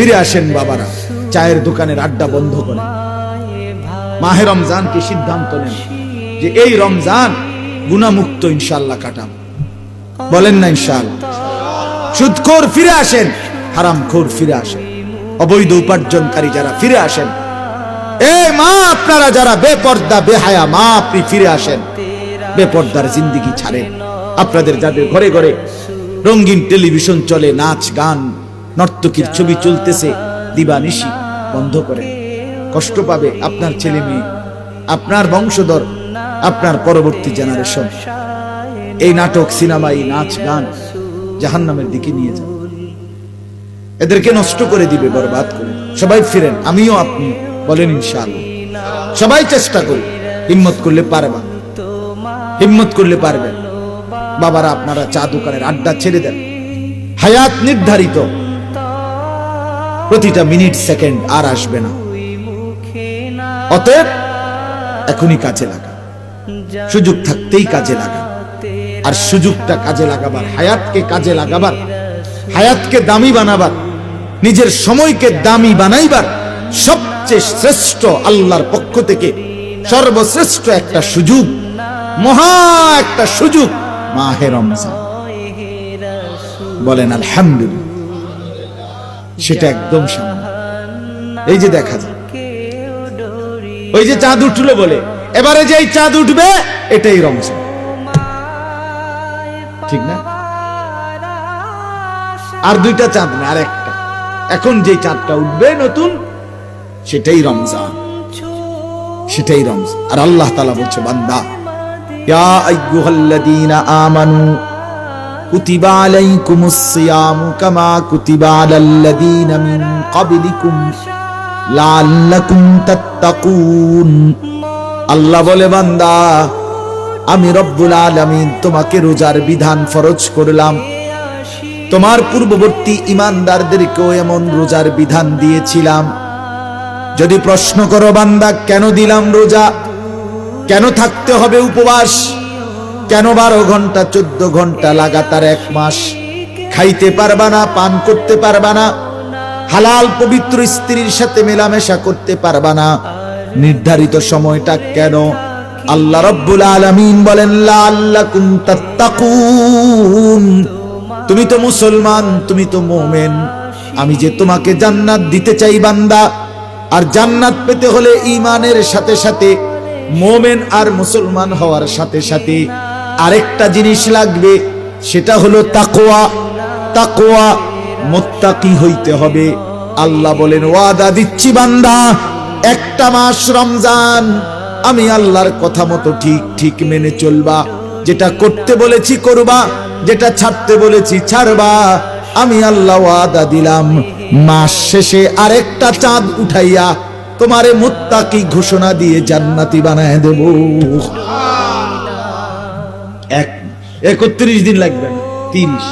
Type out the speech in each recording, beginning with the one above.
ফিরে আসেন বাবারা, চায়ের দোকানের আড্ডা বন্ধ করেন মাহে রমজানকে সিদ্ধান্ত নেন যে এই রমজান গুণামুক্ত ইনশাল্লাহ কাটাম বলেন না ইনশাল্লাহ সুদখোর ফিরে আসেন, হারামখোর ফিরে আসেন। অবৈধ উপার্জনকারী যারা ফিরে আসেন এ মা আপনারা যারা বেপর্দা, বেহায়া মা আপনি ফিরে আসেন, বেপর্দার জিন্দিগি ছাড়েন। আপনাদের যাদের ঘরে ঘরে রঙিন টেলিভিশন চলে, নাচ, গান নর্তকীর ছবি চলতেছে। দিবানিশি বন্ধ করেন কষ্ট পাবে আপনার ছেলে মেয়ে, আপনার বংশধর, আপনার পরবর্তী জেনারেশন এই নাটক সিনেমা এই নাচ, গান জাহান্নামের দিকে নিয়ে যান এদেরকে নষ্ট করে দিবে, বরবাদ করে। সবাই ফিরেন, আমিও আপনি, বলেন ইনশাআল্লাহ। সবাই চেষ্টা করি হিম্মত করলে পারবা হিম্মত করলে পারবেন বাবারা, আপনারা চা দোকানের আড্ডা ছেড়ে দেন। হায়াত নির্ধারিত। প্রতিটা মিনিট, সেকেন্ড আর আসবে না। অতএব এখনই কাজে লাগা। সুযোগ থাকতেই কাজে লাগা। আর সুযোগটা কাজে লাগাবার, হায়াতকে কাজে লাগাবার, হায়াতকে দামি বানাবার, নিজের সময়কে দামি বানাইবার সবচেয়ে শ্রেষ্ঠ আল্লাহর পক্ষ থেকে সর্বশ্রেষ্ঠ একটা সুযোগ, মহা একটা সুযোগ মাহে রমজান। বলেন, আলহামদুলিল্লাহ। সেটা একদম সামনে। এই যে দেখা যায়। ওই যে চাঁদ উঠল বলে। এবারে যে এই চাঁদ উঠবে, এটাই রমজান। ঠিক না? আর দুইটা চাঁদ না, আর একটা। এখন যে চাঁদটা উঠবে নতুন, সেটাই রমজান। সেটাই রমজান। আর আল্লাহ তালা বলছে, বান্দা আমানু আল্লাহ বলে, বান্দা, আমি রব্বুল আলামিন তোমাকে রোজার বিধান ফরজ করলাম। তোমার পূর্ববর্তী ইমানদারদেরকেও এমন রোজার বিধান দিয়েছিলাম। যদি প্রশ্ন করো, বান্দা, কেন দিলাম রোজা? কেন থাকতে হবে উপবাস? কেন বারো ঘণ্টা, চোদ্দ ঘণ্টা লাগাতার এক মাস? খাইতে পারবা না, পান করতে পারবা না, হালাল পবিত্র স্ত্রীর সাথে মেলামেশা করতে পারবা না। নির্ধারিত সময়টা কেন? আল্লাহ রব্বুল আলামিন বলেন তুমি তো মুসলমান, তুমি তো মোমেন। আমি যে তোমাকে জান্নাত দিতে চাই, বান্দা। আর জান্নাত পেতে হলে ইমানের সাথে সাথে, মোমেন আর মুসলমান হওয়ার সাথে সাথে। আরেকটা জিনিস লাগবে, সেটা হলো তাকোয়া তাকোয়া মোত্তাকি হইতে হবে। আল্লাহ বলেন, ওয়াদা দিচ্ছি বান্দা, একটা মাস রমজান, আমি আল্লাহর কথা মতো ঠিক ঠিক মেনে চলবা। যেটা করতে বলেছি করবা, যেটা ছাড়তে বলেছি ছাড়বা। আমি আল্লাহ ওয়াদা দিলাম, মাস শেষে আরেকটা চাঁদ উঠাইয়া তোমারে মুত্তাকি ঘোষণা দিয়ে জান্নাতি বানায় দেব। এক, একত্রিশ দিন লাগবে। তিরিশ,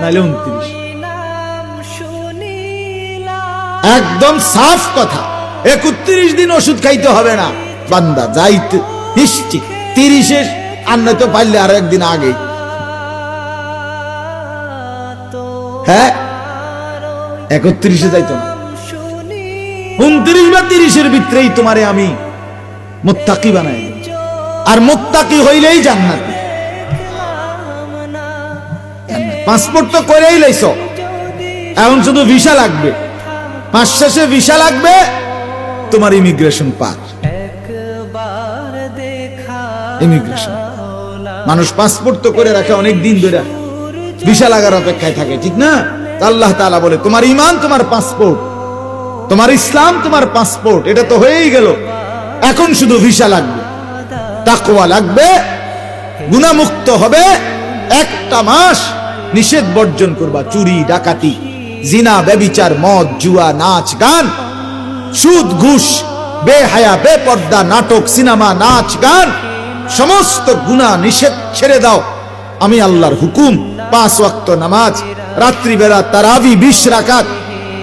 নাহলে উনত্রিশ। একদম সাফ কথা। একত্রিশ দিন ওষুধ খাইতে হবে না। বান্দা, যাইতে নিশ্চিত। তিরিশে আন্না তো পারলে আর একদিন আগে। হ্যাঁ? একত্রিশে যাইতো না। উনত্রিশ বা তিরিশের ভিতরেই তোমারে আমি মোত্তাকি বানাই আর মোত্তাকি হইলেই জান্নাতি। পাসপোর্ট তো করেই লাইছো। এখন শুধু ভিসা লাগবে। মাস শেষে ভিসা লাগবে তোমার ইমিগ্রেশন পার ইমিগ্রেশন মানুষ পাসপোর্ট তো করে রাখে অনেক দিন ধরে। ভিসা লাগার অপেক্ষায় থাকে ঠিক না? আল্লাহ তাআলা বলে তোমার ইমান তোমার পাসপোর্ট। তোমার ইসলাম তোমার পাসপোর্ট। এটা তো হয়েই গেল। এখন শুধু ভিসা লাগবে। তাকওয়া লাগবে। গুণামুক্ত হবে। একটা মাস নিষেধ বর্জন করবা, চুরি, ডাকাতি, জিনা বেবিচার মদ, জুয়া, নাচ, গান, সুদ, ঘুষ, বেহায়া, বেপর্দা, নাটক, সিনেমা, নাচ, গান, সমস্ত গুণা নিষেধ ছেড়ে দাও। আমি আল্লাহর হুকুম, পাঁচ ওয়াক্ত নামাজ, রাত্রিবেলা তারাবি, বিশ রাকাত,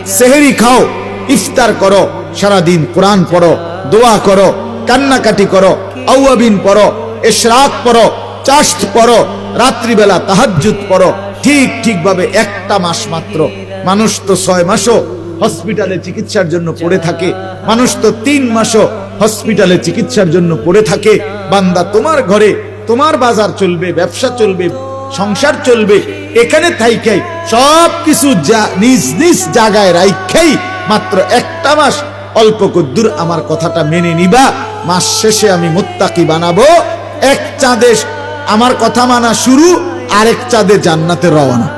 সেহেরি খাও, ইফতার করো, সারাদিন কোরআন পড়ো, দোয়া করো, কান্নাকাটি করো, আউয়াবিন পড়ো এশরাক পড়ো, চাষ্ট পড়ো, রাত্রিবেলা তাহাজ্জুদ পড়ো ঠিক, ঠিকভাবে একটা মাস মাত্র। মানুষ তো ছয় মাসও হসপিটালে চিকিৎসার জন্য পড়ে থাকে। মানুষ তো তিন মাসও হসপিটালে চিকিৎসার জন্য পড়ে থাকে। বান্দা তোমার ঘরে, তোমার বাজার চলবে, ব্যবসা চলবে, সংসার চলবে। এখানে থাইকাই সব কিছু যা নিজ নিজ জায়গায় রাইখাই মাত্র একটা মাস অল্প কদ্দুর আমার কথাটা মেনে নিবা। মাস শেষে আমি মুত্তাকি বানাবো। এক চাঁদে আমার কথা মানা শুরু আরেক চাঁদে জান্নাতে রওনা।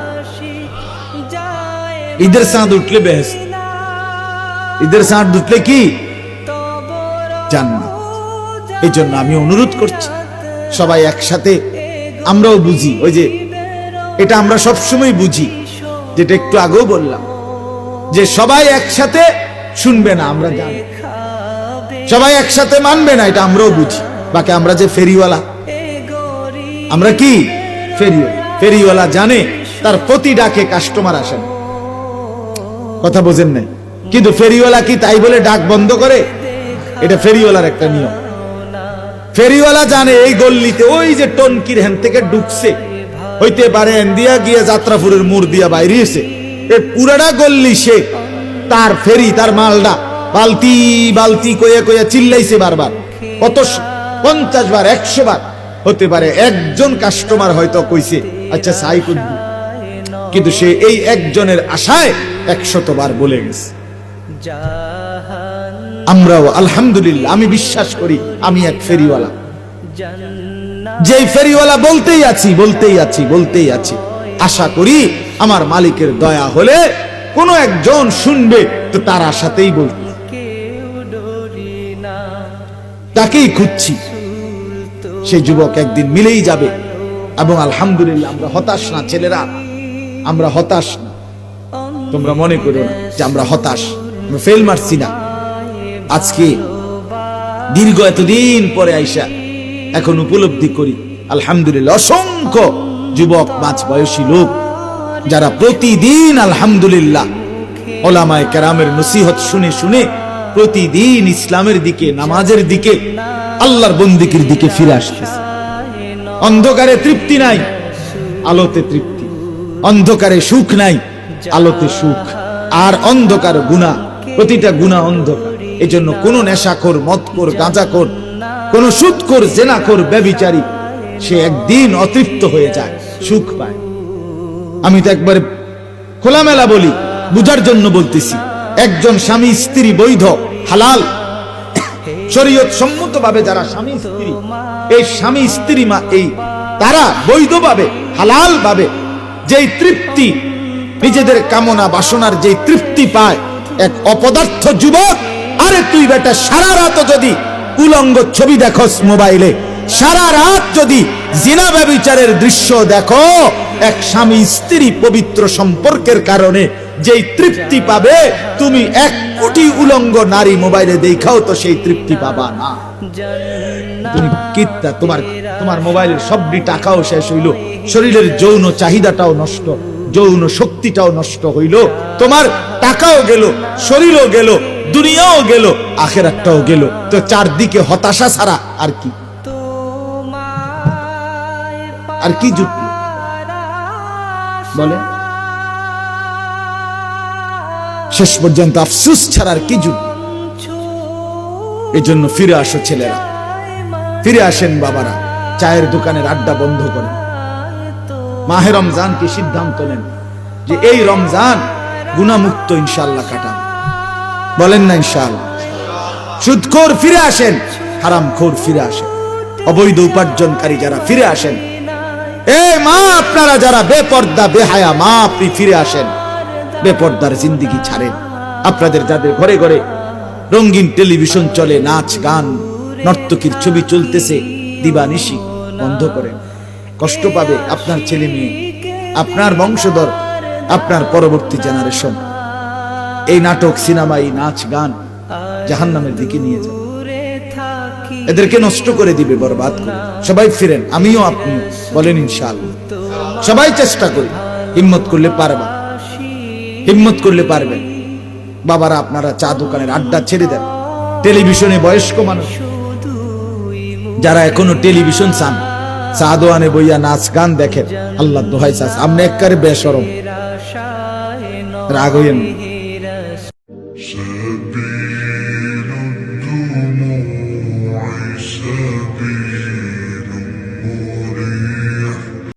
ঈদের চাঁদ উঠলে বেশ ঈদের চাঁদ উঠলে কি? জান্নাত। এই জন্য আমি অনুরোধ করছি, সবাই একসাথে আমরাও বুঝি। ওই যে, এটা আমরা সবসময় বুঝি, যেটা একটু আগেও বললাম, যে সবাই একসাথে শুনবে না, আমরা জানি। সবাই একসাথে মানবে না, এটা আমরাও বুঝি। বাকি আমরা যে ফেরিওয়ালা, আমরা কি? ফেরিওয়ালা। জানে তার প্রতি ডাকে কাস্টমার আসেন। কথা বোঝেন নাই? কিন্তু ফেরিওয়ালা কি তাই বলে ডাক বন্ধ করে? এটা ফেরিওয়ালার একটা নিয়ম। ফেরিওয়ালা জানে এই গল্লিতে ওই যে টনকির হ্যান থেকে ঢুকছে। হইতে পারে দিয়া গিয়ে যাত্রাপুরের মোড় দিয়া বাইরিয়েছে এই পুরাটা গল্লি সে, তার ফেরি, তার মালডা। বালতি বালতি কয়ে কয়ে চিল্লাইছে বারবার। কত পঞ্চাশ বার, একশো বার। হতে পারে। একজন কাস্টমার হয়তো কইছে আচ্ছা সাই করবি কিন্তু সে এই একজনের আশায় একশত বার বলে গেছে। আমরাও আলহামদুলিল্লাহ, আমি বিশ্বাস করি, আমি এক ফেরিওয়ালা। যেই ফেরিওয়ালা বলতেই আছি বলতেই আছি বলতেই আছি, আশা করি আমার মালিকের দয়া হলে কোন একজন শুনবে, তো তার আশাতেই বলতে। তাকেই খুঁজছি। সেই যুবক একদিন মিলেই যাবে। এবং আলহামদুলিল্লাহ, আমরা হতাশ না, ছেলেরা, আমরা হতাশ না। তোমরা মনে করো না যে আমরা হতাশ, আমরা ফেল মারছি না। আজকে দীর্ঘ এতদিন পরে আইসা এখন উপলব্ধি করি, আলহামদুলিল্লাহ, অসংখ্য যুবক মাঝ বয়সী লোক, যারা প্রতিদিন আলহামদুলিল্লাহ ওলামায় কেরামের নসিহত শুনে শুনে প্রতিদিন ইসলামের দিকে, নামাজের দিকে আল্লাহর বন্দিকির দিকে ফিরে আসতেছে। অন্ধকারে তৃপ্তি নাই, আলোতে তৃপ্তি। অন্ধকারে সুখ নাই, আলোতে সুখ। আর অন্ধকার গুণা, প্রতিটা গুণা অন্ধকার। এই জন্য কোন নেশাখোর, মদখোর, গাঁজাখোর, কোন সুদখোর, জেনাখোর, ব্যবিচারী, সে একদিন অতৃপ্ত হয়ে যায়, সুখ পায়। আমি তো একবার খোলামেলা বলি, বুঝার জন্য বলতেছি, একজন স্বামী স্ত্রী বৈধ, হালাল শরীয়ত সম্মতভাবে যারা স্বামী স্ত্রী, এই স্বামী স্ত্রী মা, এই তারা বৈধভাবে হালাল ভাবে যেই তৃপ্তি, নিজেদের কামনা বাসনার যেই তৃপ্তি পায়, এক অপদার্থ যুবক, আরে তুই বেটা, সারা রাত যদি উলঙ্গ ছবি দেখোস মোবাইলে, সারা রাত যদি জিনা ব্যবিচারের দৃশ্য দেখো, এক স্বামী স্ত্রী পবিত্র সম্পর্কের কারণে যেই তৃপ্তি পাবে, তুমি এক কোটি উলঙ্গ নারী মোবাইলে দেখাও তো সেই তৃপ্তি পাবা না। তুমি কিত্তা, তোমার তোমার মোবাইলের সবটি টাকাও শেষ হইল। শরীরের যৌন চাহিদাটাও নষ্ট, যৌন শক্তিটাও নষ্ট হইল। তোমার টাকাও গেল, শরীরও গেল, দুনিয়াও গেল, আখেরাতটাও গেল। তো চারদিকে হতাশা ছাড়া আর কি? আর কি যুক্তি? বলে? শেষ পর্যন্ত আফসুস ছাড়ার কি যুক্তি এজন্য ফিরে আসো ছেলেরা। ফিরে আসেন বাবারা, চায়ের দোকানের আড্ডা বন্ধ করেন মাহে রমজান কি সিদ্ধান্ত নেন যে এই রমজান গুণামুক্ত ইনশাল্লাহ কাটান। বলেন না ইনশাল্লাহ সুদখোর ফিরে আসেন হারাম খোর ফিরে আসেন। অবৈধ উপার্জনকারী যারা ফিরে আসেন। এ মা, আপনারা যারা বেপর্দা, বেহায়া মা, আপনি ফিরে আসেন। বেপর্দার জিন্দিগি ছাড়েন। আপনাদের যাদের ঘরে ঘরে রঙিন টেলিভিশন চলে, নাচ, গান, নর্তকীর ছবি চলতেছে, দিবানিশি বন্ধ করেন। কষ্ট পাবে আপনার ছেলে মেয়ে, আপনার বংশধর, আপনার পরবর্তী জেনারেশন এই নাটক, সিনেমা, এই নাচ, গান জাহান্নামের দিকে নিয়ে যাবে এদেরকে নষ্ট করে দিবে, বরবাদ করে। সবাই ফিরেন, আমিও আপনি বলেন ইনশাআল্লাহ। সবাই চেষ্টা করি, হিম্মত করলে পারবা। হিম্মত করলে পারবেন। বাবারা, আপনারা চা দোকানের আড্ডা ছেড়ে দেন। টেলিভিশনে বয়স্ক মানুষ। যারা এখনও টেলিভিশন চান, চা দোয়ানে বইয়া নাচ গান দেখেন আল্লাহ দোহাই চাষ আপনি একবারে বেসরম। রাগ হইয়েন